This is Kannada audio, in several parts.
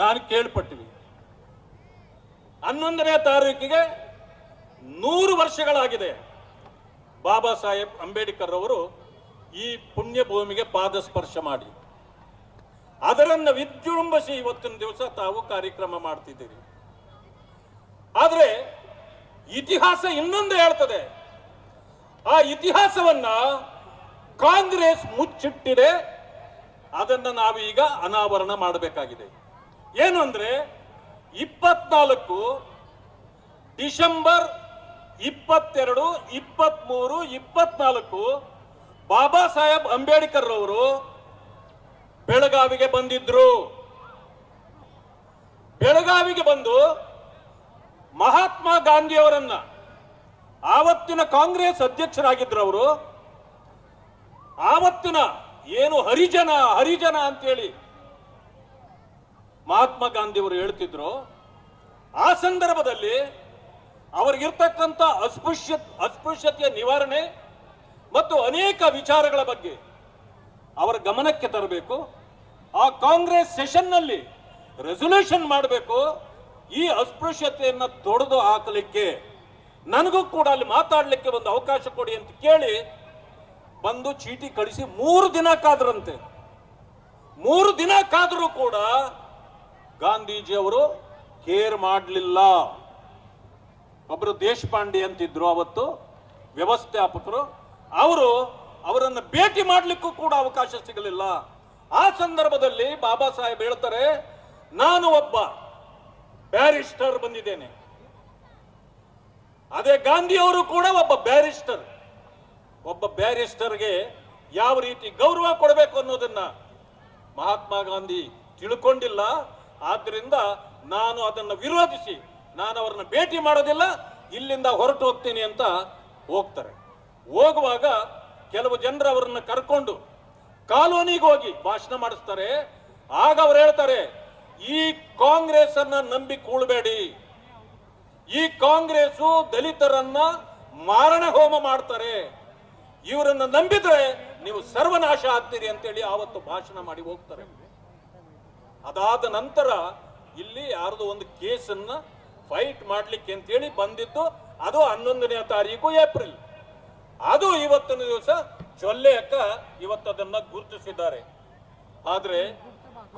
ನಾನು ಕೇಳ್ಪಟ್ಟಿವಿ ಹನ್ನೊಂದನೇ ತಾರೀಕಿಗೆ ನೂರು ವರ್ಷಗಳಾಗಿದೆ ಬಾಬಾ ಸಾಹೇಬ್ ಅಂಬೇಡ್ಕರ್ ಅವರು ಈ ಪುಣ್ಯ ಭೂಮಿಗೆ ಪಾದಸ್ಪರ್ಶ ಮಾಡಿ. ಅದರನ್ನ ವಿಜೃಂಭಿಸಿ ಇವತ್ತಿನ ದಿವಸ ತಾವು ಕಾರ್ಯಕ್ರಮ ಮಾಡ್ತಿದ್ದೀರಿ. ಆದರೆ ಇತಿಹಾಸ ಇನ್ನೊಂದು ಹೇಳ್ತದೆ. ಆ ಇತಿಹಾಸವನ್ನ ಕಾಂಗ್ರೆಸ್ ಮುಚ್ಚಿಟ್ಟಿದೆ. ಅದನ್ನ ನಾವೀಗ ಅನಾವರಣ ಮಾಡಬೇಕಾಗಿದೆ. ಏನು ಅಂದ್ರೆ ಇಪ್ಪತ್ನಾಲ್ಕು, ಡಿಸೆಂಬರ್ ಇಪ್ಪತ್ತೆರಡು, ಇಪ್ಪತ್ಮೂರು, ಇಪ್ಪತ್ನಾಲ್ಕು, ಬಾಬಾ ಸಾಹೇಬ್ ಅಂಬೇಡ್ಕರ್ ಅವರು ಬೆಳಗಾವಿಗೆ ಬಂದಿದ್ರು. ಬೆಳಗಾವಿಗೆ ಬಂದು ಮಹಾತ್ಮ ಗಾಂಧಿಯವರನ್ನ ಆವತ್ತಿನ ಕಾಂಗ್ರೆಸ್ ಅಧ್ಯಕ್ಷರಾಗಿದ್ರು ಅವರು ಆವತ್ತಿನ ಏನು ಹರಿಜನ ಹರಿಜನ ಅಂತೇಳಿ ಮಹಾತ್ಮ ಗಾಂಧಿಯವರು ಹೇಳ್ತಿದ್ರು, ಆ ಸಂದರ್ಭದಲ್ಲಿ ಅವರಿಗಿರ್ತಕ್ಕಂಥ ಅಸ್ಪೃಶ್ಯ, ಅಸ್ಪೃಶ್ಯತೆಯ ನಿವಾರಣೆ ಮತ್ತು ಅನೇಕ ವಿಚಾರಗಳ ಬಗ್ಗೆ ಅವರ ಗಮನಕ್ಕೆ ತರಬೇಕು. ಆ ಕಾಂಗ್ರೆಸ್ ಸೆಷನ್ನಲ್ಲಿ ರೆಸೊಲ್ಯೂಷನ್ ಮಾಡಬೇಕು. ಈ ಅಸ್ಪೃಶ್ಯತೆಯನ್ನು ತೊಡೆದು ಹಾಕಲಿಕ್ಕೆ ನನಗೂ ಕೂಡ ಅಲ್ಲಿ ಮಾತಾಡಲಿಕ್ಕೆ ಒಂದು ಅವಕಾಶ ಕೊಡಿ ಅಂತ ಕೇಳಿ ಬಂದು ಚೀಟಿ ಕಳಿಸಿ ಮೂರು ದಿನ ಕಾದ್ರಂತೆ ಮೂರು ದಿನ ಕಾದರೂ ಕೂಡ ಗಾಂಧೀಜಿ ಅವರು ಕೇರ್ ಮಾಡಲಿಲ್ಲ. ಒಬ್ಬರು ದೇಶಪಾಂಡೆ ಅಂತಿದ್ರು ಅವತ್ತು, ವ್ಯವಸ್ಥಾಪಕರು. ಅವರು ಅವರನ್ನು ಭೇಟಿ ಮಾಡಲಿಕ್ಕೂ ಕೂಡ ಅವಕಾಶ ಸಿಗಲಿಲ್ಲ. ಆ ಸಂದರ್ಭದಲ್ಲಿ ಬಾಬಾ ಸಾಹೇಬ್ ಹೇಳ್ತಾರೆ, ನಾನು ಒಬ್ಬ ಬ್ಯಾರಿಸ್ಟರ್ ಬಂದಿದ್ದೇನೆ. ಅದೇ ಗಾಂಧಿಯವರು ಕೂಡ ಒಬ್ಬ ಬ್ಯಾರಿಸ್ಟರ್. ಒಬ್ಬ ಬ್ಯಾರಿಸ್ಟರ್ಗೆ ಯಾವ ರೀತಿ ಗೌರವ ಕೊಡಬೇಕು ಅನ್ನೋದನ್ನ ಮಹಾತ್ಮ ಗಾಂಧಿ ತಿಳ್ಕೊಂಡಿಲ್ಲ. ಆದ್ರಿಂದ ನಾನು ಅದನ್ನು ವಿರೋಧಿಸಿ, ನಾನು ಅವರನ್ನು ಭೇಟಿ ಮಾಡೋದಿಲ್ಲ, ಇಲ್ಲಿಂದ ಹೊರಟು ಹೋಗ್ತೀನಿ ಅಂತ ಹೋಗ್ತಾರೆ. ಹೋಗುವಾಗ ಕೆಲವು ಜನರು ಅವರನ್ನ ಕರ್ಕೊಂಡು ಕಾಲೋನಿಗೆ ಹೋಗಿ ಭಾಷಣ ಮಾಡಿಸ್ತಾರೆ. ಆಗ ಅವ್ರು ಹೇಳ್ತಾರೆ, ಈ ಕಾಂಗ್ರೆಸ್ ಅನ್ನ ನಂಬಿ ಕೂಳಬೇಡಿ. ಈ ಕಾಂಗ್ರೆಸ್ ದಲಿತರನ್ನ ಮಾರಣ ಹೋಮ ಮಾಡ್ತಾರೆ. ಇವರನ್ನ ನಂಬಿದ್ರೆ ನೀವು ಸರ್ವನಾಶ ಆಗ್ತೀರಿ ಅಂತೇಳಿ ಆವತ್ತು ಭಾಷಣ ಮಾಡಿ ಹೋಗ್ತಾರೆ. ಅದಾದ ನಂತರ ಇಲ್ಲಿ ಯಾರ್ದು ಒಂದು ಕೇಸನ್ನ ಫೈಟ್ ಮಾಡ್ಲಿಕ್ಕೆ ಅಂತೇಳಿ ಬಂದಿದ್ದು, ಅದು ಹನ್ನೊಂದನೇ ತಾರೀಕು ಏಪ್ರಿಲ್. ಅದು ಇವತ್ತಿನ ದಿವಸ ಜೊಲ್ಲೆ ಅಕ್ಕ ಇವತ್ತದನ್ನ ಗುರುತಿಸಿದ್ದಾರೆ. ಆದ್ರೆ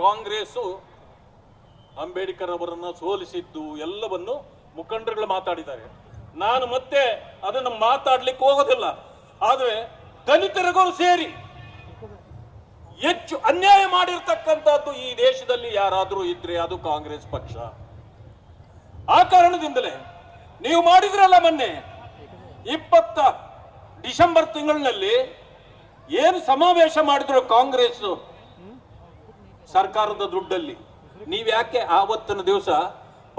ಕಾಂಗ್ರೆಸ್ಸು ಅಂಬೇಡ್ಕರ್ ಅವರನ್ನ ಸೋಲಿಸಿದ್ದು ಎಲ್ಲವನ್ನು ಮುಖಂಡರುಗಳು ಮಾತಾಡಿದ್ದಾರೆ. ನಾನು ಮತ್ತೆ ಅದನ್ನು ಮಾತಾಡ್ಲಿಕ್ಕೆ ಹೋಗೋದಿಲ್ಲ. ಆದ್ರೆ ದಲಿತರಿಗೂ ಸೇರಿ ಹೆಚ್ಚು ಅನ್ಯಾಯ ಮಾಡಿರ್ತಕ್ಕಂಥದ್ದು ಈ ದೇಶದಲ್ಲಿ ಯಾರಾದರೂ ಇದ್ರೆ ಅದು ಕಾಂಗ್ರೆಸ್ ಪಕ್ಷ. ಆ ಕಾರಣದಿಂದಲೇ ನೀವು ಮಾಡಿದ್ರಲ್ಲ ಮೊನ್ನೆ, ಇಪ್ಪತ್ತ ಡಿಸೆಂಬರ್ ತಿಂಗಳಿನಲ್ಲಿ ಏನು ಸಮಾವೇಶ ಮಾಡಿದ್ರು ಕಾಂಗ್ರೆಸ್ ಸರ್ಕಾರದ ದುಡ್ಡಲ್ಲಿ? ನೀವ್ ಯಾಕೆ ಆವತ್ತಿನ ದಿವಸ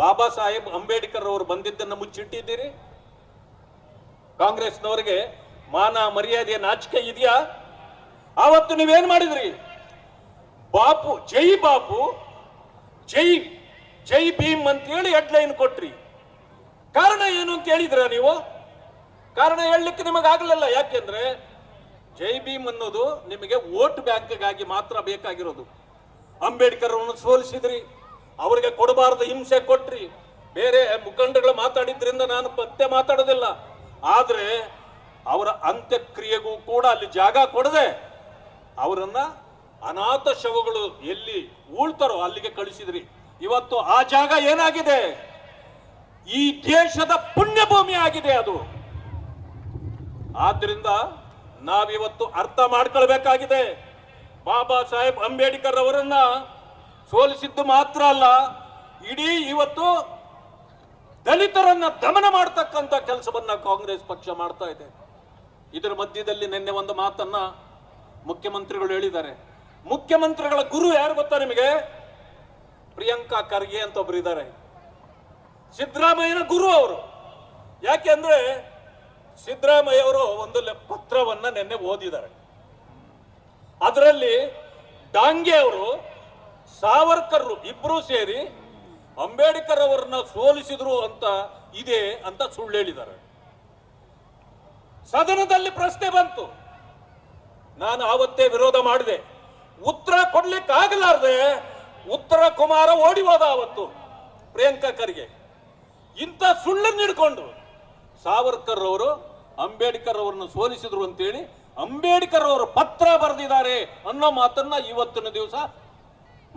ಬಾಬಾ ಸಾಹೇಬ್ ಅಂಬೇಡ್ಕರ್ ಅವರು ಬಂದಿದ್ದನ್ನು ಮುಚ್ಚಿಟ್ಟಿದ್ದೀರಿ? ಕಾಂಗ್ರೆಸ್ನವರಿಗೆ ಮಾನ ಮರ್ಯಾದೆಯ ನಾಚಿಕೆ ಇದೆಯಾ? ಆವತ್ತು ನೀವೇನ್ ಮಾಡಿದ್ರಿ? ಬಾಪು, ಜೈ ಬಾಪು, ಜೈ ಜೈ ಭೀಮ್ ಅಂತೇಳಿ ಹೆಡ್ಲೈನ್ ಕೊಟ್ರಿ. ಕಾರಣ ಏನು ಅಂತ ಹೇಳಿದ್ರ ನೀವು? ಕಾರಣ ಹೇಳಲಿಕ್ಕೆ ನಿಮಗಾಗಲಿಲ್ಲ ಯಾಕೆಂದ್ರೆ ಜೈ ಭೀಮ್ ಅನ್ನೋದು ನಿಮಗೆ ವೋಟ್ ಬ್ಯಾಂಕ್ಗಾಗಿ ಮಾತ್ರ ಬೇಕಾಗಿರೋದು. ಅಂಬೇಡ್ಕರ್ ಸೋಲಿಸಿದ್ರಿ. ಅವರಿಗೆ ಕೊಡಬಾರದು ಹಿಂಸೆ ಕೊಟ್ರಿ. ಬೇರೆ ಮುಖಂಡಗಳು ಮಾತಾಡಿದ್ರಿಂದ ನಾನು ಮತ್ತೆ ಮಾತಾಡೋದಿಲ್ಲ. ಆದ್ರೆ ಅವರ ಅಂತ್ಯಕ್ರಿಯೆಗೂ ಕೂಡ ಅಲ್ಲಿ ಜಾಗ ಕೊಡದೆ ಅವರನ್ನ ಅನಾಥ ಶವಗಳು ಎಲ್ಲಿ ಉಳ್ತಾರೋ ಅಲ್ಲಿಗೆ ಕಳಿಸಿದ್ರಿ. ಇವತ್ತು ಆ ಜಾಗ ಏನಾಗಿದೆ? ಈ ದೇಶದ ಪುಣ್ಯಭೂಮಿ ಆಗಿದೆ ಅದು. ಆದ್ರಿಂದ ನಾವಿವತ್ತು ಅರ್ಥ ಮಾಡ್ಕೊಳ್ಬೇಕಾಗಿದೆ. ಬಾಬಾ ಸಾಹೇಬ್ ಅಂಬೇಡ್ಕರ್ ಅವರನ್ನ ಸೋಲಿಸಿದ್ದು ಮಾತ್ರ ಅಲ್ಲ, ಇಡೀ ಇವತ್ತು ದಲಿತರನ್ನ ದಮನ ಮಾಡ್ತಕ್ಕಂಥ ಕೆಲಸವನ್ನ ಕಾಂಗ್ರೆಸ್ ಪಕ್ಷ ಮಾಡ್ತಾ ಇದೆ. ಇದರ ಮಧ್ಯದಲ್ಲಿ ನಿನ್ನೆ ಒಂದು ಮಾತನ್ನ ಮುಖ್ಯಮಂತ್ರಿಗಳು ಹೇಳಿದ್ದಾರೆ. ಮುಖ್ಯಮಂತ್ರಿಗಳ ಗುರು ಯಾರು ಗೊತ್ತಾ ನಿಮಗೆ? ಪ್ರಿಯಾಂಕಾ ಖರ್ಗೆ ಅಂತ ಒಬ್ರು ಇದ್ದಾರೆ. ಸಿದ್ದರಾಮಯ್ಯನ ಗುರು ಅವರು. ಯಾಕೆ ಅಂದ್ರೆ ಸಿದ್ದರಾಮಯ್ಯ ಅವರು ಒಂದು ಪತ್ರವನ್ನ ನಿನ್ನೆ ಓದಿದ್ದಾರೆ. ಅದರಲ್ಲಿ ಡಾಂಗೆ ಅವರು, ಸಾವರ್ಕರ್ ಇಬ್ರು ಸೇರಿ ಅಂಬೇಡ್ಕರ್ ಅವರನ್ನ ಸೋಲಿಸಿದ್ರು ಅಂತ ಇದೆ ಅಂತ ಸುಳ್ಳು ಹೇಳಿದ್ದಾರೆ. ಸದನದಲ್ಲಿ ಪ್ರಶ್ನೆ ಬಂತು. ನಾನು ಆವತ್ತೇ ವಿರೋಧ ಮಾಡಿದೆ. ಉತ್ತರ ಕೊಡ್ಲಿಕ್ಕೆ ಆಗಲಾರ್ದೆ ಉತ್ತರ ಕುಮಾರ ಓಡಿ ಹೋದ ಅವತ್ತು ಪ್ರಿಯಾಂಕಾ ಖರ್ಗೆ. ಇಂಥ ಸುಳ್ಳನ್ನು ಹಿಡ್ಕೊಂಡು ಸಾವರ್ಕರ್ ಅವರು ಅಂಬೇಡ್ಕರ್ ಅವರನ್ನು ಸೋಲಿಸಿದ್ರು ಅಂತೇಳಿ ಅಂಬೇಡ್ಕರ್ ಅವರು ಪತ್ರ ಬರೆದಿದ್ದಾರೆ ಅನ್ನೋ ಮಾತನ್ನ ಇವತ್ತಿನ ದಿವಸ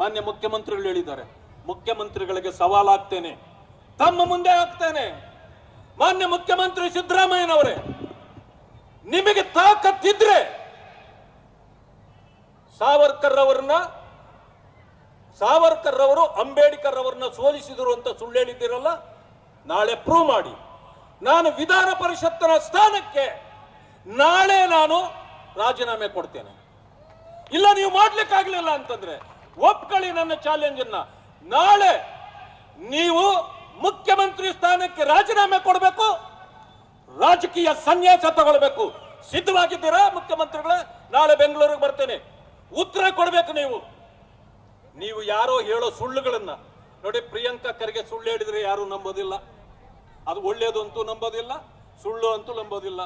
ಮಾನ್ಯ ಮುಖ್ಯಮಂತ್ರಿಗಳು ಹೇಳಿದ್ದಾರೆ. ಮುಖ್ಯಮಂತ್ರಿಗಳಿಗೆ ಸವಾಲಾಗ್ತೇನೆ ತಮ್ಮ ಮುಂದೆ ಆಗ್ತೇನೆ ಮಾನ್ಯ ಮುಖ್ಯಮಂತ್ರಿ ಸಿದ್ದರಾಮಯ್ಯನವರೇ, ನಿಮಗೆ ತಾಕತ್ತಿದ್ರೆ ಸಾವರ್ಕರ್ ಅವರನ್ನ ಸಾವರ್ಕರ್ ಅವರು ಅಂಬೇಡ್ಕರ್ ಅವರನ್ನ ಸೋಲಿಸಿದರು ಅಂತ ಸುಳ್ಳು ಹೇಳಿದ್ದೀರಲ್ಲ, ನಾಳೆ ಪ್ರೂವ್ ಮಾಡಿ. ನಾನು ವಿಧಾನ ಪರಿಷತ್ತಿನ ಸ್ಥಾನಕ್ಕೆ ನಾಳೆ ನಾನು ರಾಜೀನಾಮೆ ಕೊಡ್ತೇನೆ. ಇಲ್ಲ, ನೀವು ಮಾಡ್ಲಿಕ್ಕಾಗ್ಲಿಲ್ಲ ಅಂತಂದ್ರೆ ಒಪ್ಕೊಳ್ಳಿ ನನ್ನ ಚಾಲೆಂಜ್ ಅನ್ನ ನಾಳೆ ನೀವು ಮುಖ್ಯಮಂತ್ರಿ ಸ್ಥಾನಕ್ಕೆ ರಾಜೀನಾಮೆ ಕೊಡಬೇಕು, ರಾಜಕೀಯ ಸನ್ಯಾಸ ತಗೊಳ್ಬೇಕು. ಸಿದ್ಧವಾಗಿದ್ದೀರಾ ಮುಖ್ಯಮಂತ್ರಿಗಳೇ? ನಾಳೆ ಬೆಂಗಳೂರಿಗೆ ಬರ್ತೇನೆ. ಉತ್ತರ ಕೊಡಬೇಕು ನೀವು. ನೀವು ಯಾರೋ ಹೇಳೋ ಸುಳ್ಳುಗಳನ್ನ. ನೋಡಿ, ಪ್ರಿಯಾಂಕಾ ಖರ್ಗೆ ಸುಳ್ಳು ಹೇಳಿದ್ರೆ ಯಾರು ನಂಬೋದಿಲ್ಲ. ಅದು ಒಳ್ಳೇದು ಅಂತೂ ನಂಬೋದಿಲ್ಲ, ಸುಳ್ಳು ಅಂತೂ ನಂಬೋದಿಲ್ಲ.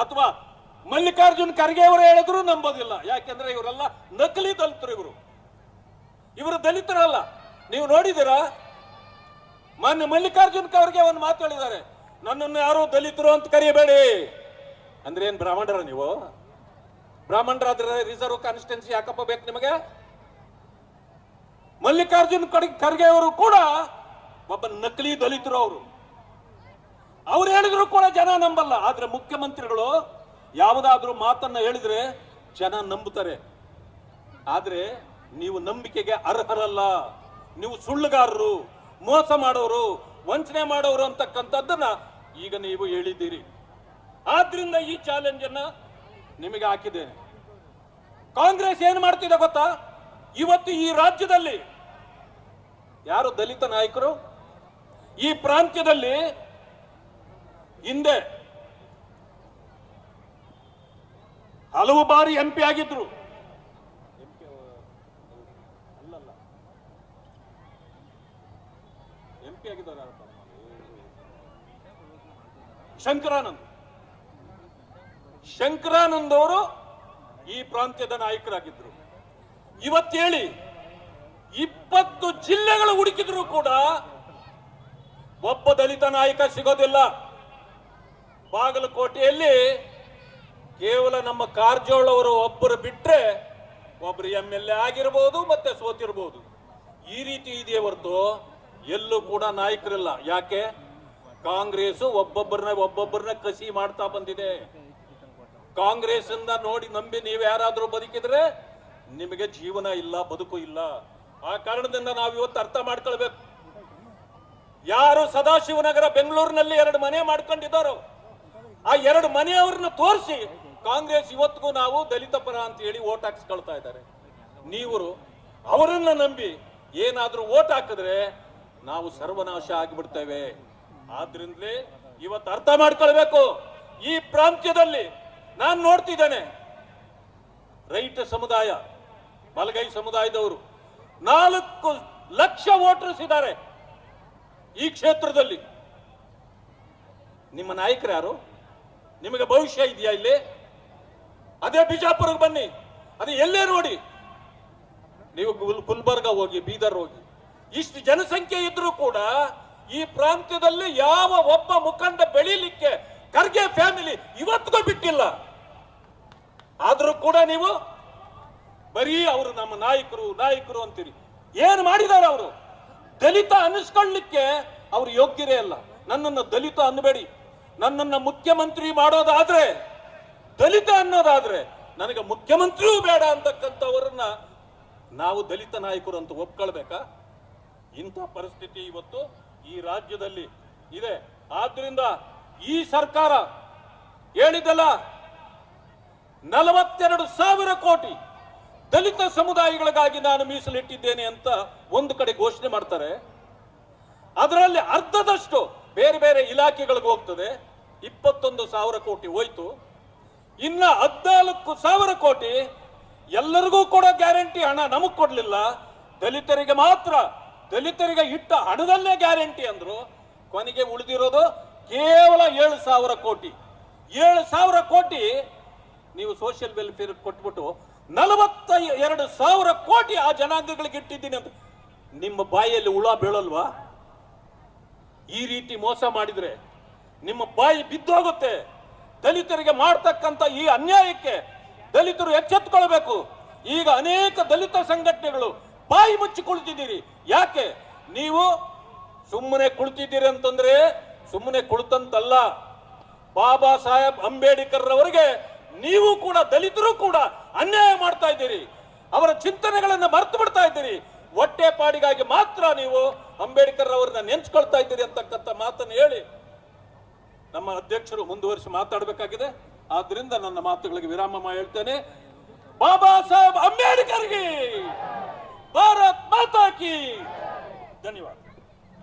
ಅಥವಾ ಮಲ್ಲಿಕಾರ್ಜುನ್ ಖರ್ಗೆ ಅವರು ಹೇಳಿದ್ರು ನಂಬೋದಿಲ್ಲ. ಯಾಕೆಂದ್ರೆ ಇವರೆಲ್ಲ ನಕಲಿ ದಲಿತರು ಇವರು. ಇವರು ದಲಿತರಲ್ಲ. ನೀವು ನೋಡಿದಿರಾ ಮೊನ್ನೆ ಮಲ್ಲಿಕಾರ್ಜುನ್ ಖರ್ಗೆ ಒಂದು ಮಾತು ಹೇಳಿದ್ದಾರೆ. ನನ್ನನ್ನು ಯಾರು ದಲಿತರು ಅಂತ ಕರೆಯಬೇಡಿ ಅಂದ್ರೆ ಏನ್ ಬ್ರಾಹ್ಮಣರ ನೀವು? ಬ್ರಾಹ್ಮಣರಾದ್ರೆ ರಿಸರ್ವ್ ಕಾನ್ಸ್ಟಿಟ್ಯೂನ್ಸಿ ಯಾಕಪ್ಪ ಬೇಕು ನಿಮಗೆ? ಮಲ್ಲಿಕಾರ್ಜುನ್ ಖರ್ಗೆ ಅವರು ಕೂಡ ಒಬ್ಬ ನಕಲಿ ದಲಿತರು ಅವರು. ಅವ್ರು ಹೇಳಿದ್ರು ಕೂಡ ಜನ ನಂಬಲ್ಲ. ಆದ್ರೆ ಮುಖ್ಯಮಂತ್ರಿಗಳು ಯಾವುದಾದ್ರೂ ಮಾತನ್ನ ಹೇಳಿದ್ರೆ ಜನ ನಂಬುತ್ತಾರೆ. ಆದ್ರೆ ನೀವು ನಂಬಿಕೆಗೆ ಅರ್ಹರಲ್ಲ. ನೀವು ಸುಳ್ಳುಗಾರರು, ಮೋಸ ಮಾಡೋರು, ವಂಚನೆ ಮಾಡೋರು ಅಂತಕ್ಕಂಥದ್ದನ್ನ ಈಗ ನೀವು ಹೇಳಿದ್ದೀರಿ. ಆದ್ರಿಂದ ಈ ಚಾಲೆಂಜ್ ಅನ್ನ ನಿಮಗೆ ಹಾಕಿದ್ದೇನೆ. ಕಾಂಗ್ರೆಸ್ ಏನ್ ಮಾಡ್ತಿದೆ ಗೊತ್ತಾ? ಇವತ್ತು ಈ ರಾಜ್ಯದಲ್ಲಿ ಯಾರು ದಲಿತ ನಾಯಕರು? ಈ ಪ್ರಾಂತ್ಯದಲ್ಲಿ ಹಿಂದೆ ಹಲವು ಬಾರಿ ಎಂ ಪಿ ಆಗಿದ್ರು? ಶಂಕರಾನಂದ್. ಶಂಕರಾನಂದ್ ಅವರು ಈ ಪ್ರಾಂತ್ಯದ ನಾಯಕರಾಗಿದ್ರು ಇವತ್ತೇಳಿ ಇಪ್ಪತ್ತು ಜಿಲ್ಲೆಗಳು ಹುಡುಕಿದ್ರು ಕೂಡ ಒಬ್ಬ ದಲಿತ ನಾಯಕ ಸಿಗೋದಿಲ್ಲ. ಬಾಗಲಕೋಟೆಯಲ್ಲಿ ಕೇವಲ ನಮ್ಮ ಕಾರಜೋಳ ಅವರು ಒಬ್ಬರು ಬಿಟ್ರೆ ಒಬ್ಬರು ಎಂ ಎಲ್ ಎ ಆಗಿರ್ಬೋದು ಮತ್ತೆ ಸೋತಿರ್ಬೋದು. ಈ ರೀತಿ ಇದೆಯೇ ಹೊರತು ಎಲ್ಲೂ ಕೂಡ ನಾಯಕರಿಲ್ಲ. ಯಾಕೆ? ಕಾಂಗ್ರೆಸ್ ಒಬ್ಬೊಬ್ಬರನ್ನ ಒಬ್ಬೊಬ್ಬರನ್ನ ಕಸಿ ಮಾಡ್ತಾ ಬಂದಿದೆ. ಕಾಂಗ್ರೆಸ್ ಇಂದ ನೋಡಿ ನಂಬಿ ನೀವು ಯಾರಾದರೂ ಬದುಕಿದ್ರೆ ನಿಮಗೆ ಜೀವನ ಇಲ್ಲ, ಬದುಕು ಇಲ್ಲ. ಆ ಕಾರಣದಿಂದ ನಾವು ಇವತ್ತು ಅರ್ಥ ಮಾಡ್ಕೊಳ್ಬೇಕು. ಯಾರು ಸದಾಶಿವನಗರ, ಬೆಂಗಳೂರಿನಲ್ಲಿ ಎರಡು ಮನೆ ಮಾಡ್ಕೊಂಡಿದ್ದಾರೋ, ಆ ಎರಡು ಮನೆಯವ್ರನ್ನ ತೋರಿಸಿ ಕಾಂಗ್ರೆಸ್ ಇವತ್ತಿಗೂ ನಾವು ದಲಿತ ಪರ ಅಂತ ಹೇಳಿ ಓಟ್ ಹಾಕ್ಸ್ಕೊಳ್ತಾ ಇದ್ದಾರೆ. ನೀವು ಅವರನ್ನ ನಂಬಿ ಏನಾದರೂ ಓಟ್ ಹಾಕಿದ್ರೆ ನಾವು ಸರ್ವನಾಶ ಆಗಿಬಿಡ್ತೇವೆ. ಆದ್ರಿಂದಲೇ ಇವತ್ತು ಅರ್ಥ ಮಾಡ್ಕೊಳ್ಬೇಕು. ಈ ಪ್ರಾಂತ್ಯದಲ್ಲಿ ನಾನು ನೋಡ್ತಿದ್ದೇನೆ. ರೈತ ಸಮುದಾಯ, ಬಲಗೈ ಸಮುದಾಯದವರು ನಾಲ್ಕು ಲಕ್ಷ ವೋಟರ್ಸ್ ಇದ್ದಾರೆ ಈ ಕ್ಷೇತ್ರದಲ್ಲಿ. ನಿಮ್ಮ ನಾಯಕರು ಯಾರು? ನಿಮಗೆ ಭವಿಷ್ಯ ಇದೆಯಾ ಇಲ್ಲಿ? ಅದೇ ಬಿಜಾಪುರಕ್ಕೆ ಬನ್ನಿ. ಅದೇ ಎಲ್ಲೇ ನೋಡಿ. ನೀವು ಗುಲ್- ಗುಲ್ಬರ್ಗ ಹೋಗಿ, ಬೀದರ್ ಹೋಗಿ. ಇಷ್ಟು ಜನಸಂಖ್ಯೆ ಇದ್ರೂ ಕೂಡ ಈ ಪ್ರಾಂತ್ಯದಲ್ಲಿ ಯಾವ ಒಬ್ಬ ಮುಖಂಡ ಬೆಳೀಲಿಕ್ಕೆ ಖರ್ಗೆ ಫ್ಯಾಮಿಲಿ ಇವತ್ತಿಗೂ ಬಿಟ್ಟಿಲ್ಲ. ಆದ್ರೂ ಕೂಡ ನೀವು ಬರೀ ಅವರು ನಮ್ಮ ನಾಯಕರು ನಾಯಕರು ಅಂತೀರಿ. ಏನು ಮಾಡಿದ್ದಾರೆ ಅವರು? ದಲಿತ ಅನಿಸ್ಕೊಳ್ಳಿಕ್ಕೆ ಅವ್ರು ಯೋಗ್ಯರೇ ಅಲ್ಲ. ನನ್ನನ್ನು ದಲಿತ ಅನ್ನಬೇಡಿ. ನನ್ನನ್ನ ಮುಖ್ಯಮಂತ್ರಿ ಮಾಡೋದಾದ್ರೆ, ದಲಿತ ಅನ್ನೋದಾದ್ರೆ ನನಗೆ ಮುಖ್ಯಮಂತ್ರಿಯೂ ಬೇಡ ಅಂತಕ್ಕಂಥವರನ್ನ ನಾವು ದಲಿತ ನಾಯಕರು ಅಂತ ಒಪ್ಕೊಳ್ಬೇಕಾ? ಇಂಥ ಪರಿಸ್ಥಿತಿ ಇವತ್ತು ಈ ರಾಜ್ಯದಲ್ಲಿ ಇದೆ. ಆದ್ರಿಂದ ಈ ಸರ್ಕಾರ ಹೇಳಿದಲ್ಲ ನಲವತ್ತೆರಡು ಸಾವಿರ ಕೋಟಿ ದಲಿತ ಸಮುದಾಯಗಳಿಗಾಗಿ ನಾನು ಮೀಸಲಿಟ್ಟಿದ್ದೇನೆ ಅಂತ ಒಂದು ಕಡೆ ಘೋಷಣೆ ಮಾಡ್ತಾರೆ. ಅದರಲ್ಲಿ ಅರ್ಧದಷ್ಟು ಬೇರೆ ಬೇರೆ ಇಲಾಖೆಗಳಿಗೆ ಹೋಗ್ತದೆ. ಇಪ್ಪತ್ತೊಂದು ಸಾವಿರ ಕೋಟಿ ಹೋಯ್ತು. ಇನ್ನ ಹದಿನಾಲ್ಕು ಸಾವಿರ ಕೋಟಿ ಎಲ್ಲರಿಗೂ ಕೂಡ ಗ್ಯಾರಂಟಿ ಹಣ ನಮಗ್ ಕೊಡ್ಲಿಲ್ಲ. ದಲಿತರಿಗೆ ಮಾತ್ರ, ದಲಿತರಿಗೆ ಇಟ್ಟ ಹಣದಲ್ಲೇ ಗ್ಯಾರಂಟಿ ಅಂದ್ರು. ಕೊನೆಗೆ ಉಳಿದಿರೋದು ಕೇವಲ ಏಳು ಸಾವಿರ ಕೋಟಿ. ಏಳು ಸಾವಿರ ಕೋಟಿ ನೀವು ಸೋಷಿಯಲ್ ವೆಲ್ಫೇರ್ ಕೊಟ್ಬಿಟ್ಟು ನಲವತ್ತ ಎರಡು ಸಾವಿರ ಕೋಟಿ ಆ ಜನಾಂಗಗಳಿಗೆ ಇಟ್ಟಿದ್ದೀನಿ ಅಂತ. ನಿಮ್ಮ ಬಾಯಲ್ಲಿ ಹುಳ ಬೀಳಲ್ವಾ? ಈ ರೀತಿ ಮೋಸ ಮಾಡಿದ್ರೆ ನಿಮ್ಮ ಬಾಯಿ ಬಿದ್ದೋಗುತ್ತೆ. ದಲಿತರಿಗೆ ಮಾಡ್ತಕ್ಕಂಥ ಈ ಅನ್ಯಾಯಕ್ಕೆ ದಲಿತರು ಎಚ್ಚೆತ್ಕೊಳ್ಬೇಕು. ಈಗ ಅನೇಕ ದಲಿತ ಸಂಘಟನೆಗಳು ಬಾಯಿ ಮುಚ್ಚಿ ಕುಳಿತಿದ್ದೀರಿ ಯಾಕೆ? ನೀವು ಸುಮ್ಮನೆ ಕುಳಿತಿದ್ದೀರಿ ಅಂತಂದ್ರೆ ಸುಮ್ಮನೆ ಕುಳಿತಂತಲ್ಲ. ಬಾಬಾ ಸಾಹೇಬ್ ಅಂಬೇಡ್ಕರ್ ರವರಿಗೆ ನೀವು ಕೂಡ ದಲಿತರು ಕೂಡ ಅನ್ಯಾಯ ಮಾಡ್ತಾ ಇದ್ದೀರಿ. ಅವರ ಚಿಂತನೆಗಳನ್ನ ಮರೆತು ಬಿಡ್ತಾ ಇದ್ದೀರಿ. ಹೊಟ್ಟೆ ಪಾಡಿಗಾಗಿ ಮಾತ್ರ ನೀವು ಅಂಬೇಡ್ಕರ್ ಅವರನ್ನ ನೆನ್ಸ್ಕೊಳ್ತಾ ಇದ್ದೀರಿ ಅಂತಕ್ಕಂಥ ಮಾತನ್ನು ಹೇಳಿ. ನಮ್ಮ ಅಧ್ಯಕ್ಷರು ಮುಂದುವರಿಸಿ ಮಾತಾಡಬೇಕಾಗಿದೆ. ಆದ್ರಿಂದ ನನ್ನ ಮಾತುಗಳಿಗೆ ವಿರಾಮ ಹೇಳ್ತೇನೆ. ಬಾಬಾ ಸಾಹೇಬ್ ಅಂಬೇಡ್ಕರ್ಗೆ ಭಾರತ್ ಮಾತಾಕಿ ಧನ್ಯವಾದ.